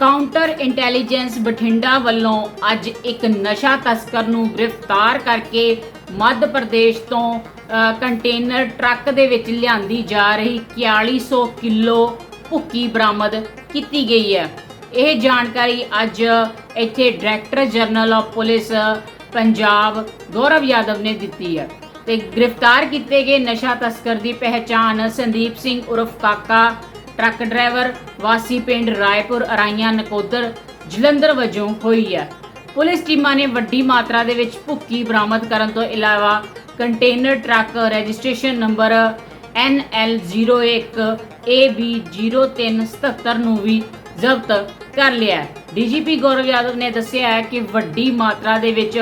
Counter intelligence Bathinda ਵੱਲੋਂ ਅੱਜ ਇੱਕ ਨਸ਼ਾ ਤਸਕਰ ਨੂੰ ਗ੍ਰਿਫਤਾਰ ਕਰਕੇ ਮੱਧ ਪ੍ਰਦੇਸ਼ ਤੋਂ ਕੰਟੇਨਰ ਟਰੱਕ ਦੇ ਵਿੱਚ ਲਿਆਂਦੀ ਜਾ ਰਹੀ 4100 ਕਿਲੋ ਭੁੱਕੀ ਬਰਾਮਦ ਕੀਤੀ ਗਈ ਹੈ। ਇਹ ਜਾਣਕਾਰੀ ਅੱਜ ਇੱਥੇ director general of police Punjab Gaurav Yadav ਨੇ ਦਿੱਤੀ ਹੈ ਤੇ ਗ੍ਰਿਫਤਾਰ ਕੀਤੇ ਗਏ ਨਸ਼ਾ ਤਸਕਰ ਦੀ ਪਹਿਚਾਣ ਸੰਦੀਪ ਸਿੰਘ ਉਰਫ ਕਾਕਾ ਟਰੱਕ ਡਰਾਈਵਰ ਵਾਸੀ ਪਿੰਡ ਰਾਏਪੁਰ ਅਰਾਈਆਂ ਨਕੋਦਰ ਜਲੰਧਰ ਵਜੋਂ ਹੋਈ ਹੈ। ਪੁਲਿਸ ਟੀਮਾਂ ਨੇ ਵੱਡੀ ਮਾਤਰਾ ਦੇ ਵਿੱਚ ਭੁੱਕੀ ਬਰਾਮਦ ਕਰਨ ਤੋਂ ਇਲਾਵਾ container truck registration number NL01 AB0377 ਨੂੰ ਵੀ ਜ਼ਬਤ ਕਰ ਲਿਆ ਹੈ। ਡੀਜੀਪੀ ਗੌਰਵ ਯਾਦਵ ਨੇ ਦੱਸਿਆ ਹੈ ਕਿ ਵੱਡੀ ਮਾਤਰਾ ਦੇ ਵਿੱਚ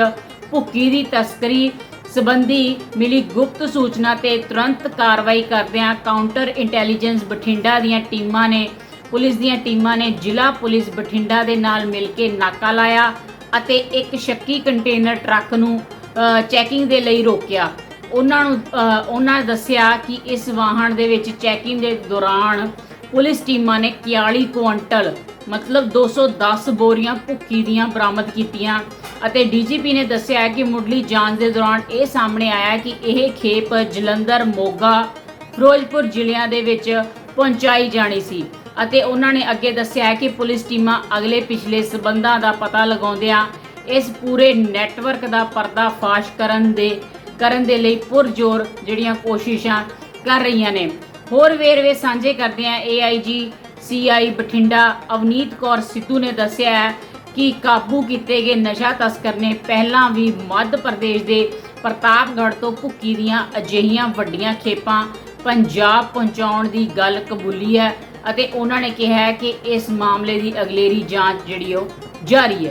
ਭੁੱਕੀ ਦੀ ਤਸਕਰੀ ਸਬੰਧੀ ਮਿਲੀ ਗੁਪਤ ਸੂਚਨਾ ਤੇ ਤੁਰੰਤ ਕਾਰਵਾਈ ਕਰਦਿਆਂ ਕਾਊਂਟਰ ਇੰਟੈਲੀਜੈਂਸ ਬਠਿੰਡਾ ਦੀਆਂ ਟੀਮਾਂ ਨੇ, ਪੁਲਿਸ ਦੀਆਂ ਟੀਮਾਂ ਨੇ ਜ਼ਿਲ੍ਹਾ ਪੁਲਿਸ ਬਠਿੰਡਾ ਦੇ ਨਾਲ ਮਿਲ ਕੇ ਨਾਕਾ ਲਾਇਆ ਅਤੇ ਇੱਕ ਸ਼ੱਕੀ ਕੰਟੇਨਰ ਟਰੱਕ ਨੂੰ ਚੈਕਿੰਗ ਦੇ ਲਈ ਰੋਕਿਆ। ਉਹਨਾਂ ਨੂੰ ਉਹਨਾਂ ਦੱਸਿਆ ਕਿ ਇਸ ਵਾਹਨ ਦੇ ਵਿੱਚ ਚੈਕਿੰਗ ਦੇ ਦੌਰਾਨ ਪੁਲਿਸ ਟੀਮਾਂ ਨੇ 41 ਕੁਇੰਟਲ, ਮਤਲਬ 210 ਬੋਰੀਆਂ ਭੁੱਕੀ ਦੀਆਂ ਬਰਾਮਦ ਕੀਤੀਆਂ। ਅਤੇ ਡੀਜੀਪੀ ਨੇ ਦੱਸਿਆ ਹੈ ਕਿ ਮੁੱਢਲੀ ਜਾਂਚ ਦੇ ਦੌਰਾਨ ਇਹ ਸਾਹਮਣੇ ਆਇਆ ਕਿ ਇਹ ਖੇਪ ਜਲੰਧਰ, ਮੋਗਾ, ਫਿਰੋਜ਼ਪੁਰ ਜ਼ਿਲ੍ਹਿਆਂ ਦੇ ਵਿੱਚ ਪਹੁੰਚਾਈ ਜਾਣੀ ਸੀ ਅਤੇ ਉਹਨਾਂ ਨੇ ਅੱਗੇ ਦੱਸਿਆ ਹੈ ਕਿ ਪੁਲਿਸ ਟੀਮਾਂ ਅਗਲੇ ਪਿਛਲੇ ਸਬੰਧਾਂ ਦਾ ਪਤਾ ਲਗਾਉਂਦਿਆਂ ਇਸ ਪੂਰੇ ਨੈਟਵਰਕ ਦਾ ਪਰਦਾਫਾਸ਼ ਕਰਨ ਦੇ ਕਰਨ ਦੇ ਲਈ ਪੁਰਜੋਰ ਜਿਹੜੀਆਂ ਕੋਸ਼ਿਸ਼ਾਂ ਕਰ ਰਹੀਆਂ ਨੇ। ਹੋਰ ਵੇਰਵੇ ਸਾਂਝੇ ਕਰਦਿਆਂ ਏਆਈਜੀ ਸੀਆਈ ਬਠਿੰਡਾ ਅਵਨੀਤ ਕੌਰ ਸਿੱਧੂ ਨੇ ਦੱਸਿਆ ਹੈ ਕਿ ਕਾਬੂ ਕੀਤੇ ਗਏ ਨਸ਼ਾ ਤਸਕਰ ਨੇ ਪਹਿਲਾਂ ਵੀ ਮੱਧ ਪ੍ਰਦੇਸ਼ ਦੇ ਪ੍ਰਤਾਪਗੜ੍ਹ ਤੋਂ ਭੁੱਕੀ ਦੀਆਂ ਅਜਿਹੀਆਂ ਵੱਡੀਆਂ ਖੇਪਾਂ ਪੰਜਾਬ ਪਹੁੰਚਾਉਣ ਦੀ ਗੱਲ ਕਬੂਲੀ ਹੈ ਅਤੇ ਉਹਨਾਂ ਨੇ ਕਿਹਾ ਹੈ ਕਿ ਇਸ ਮਾਮਲੇ ਦੀ ਅਗਲੇਰੀ ਜਾਂਚ ਜਿਹੜੀ ਉਹ ਜਾਰੀ ਹੈ।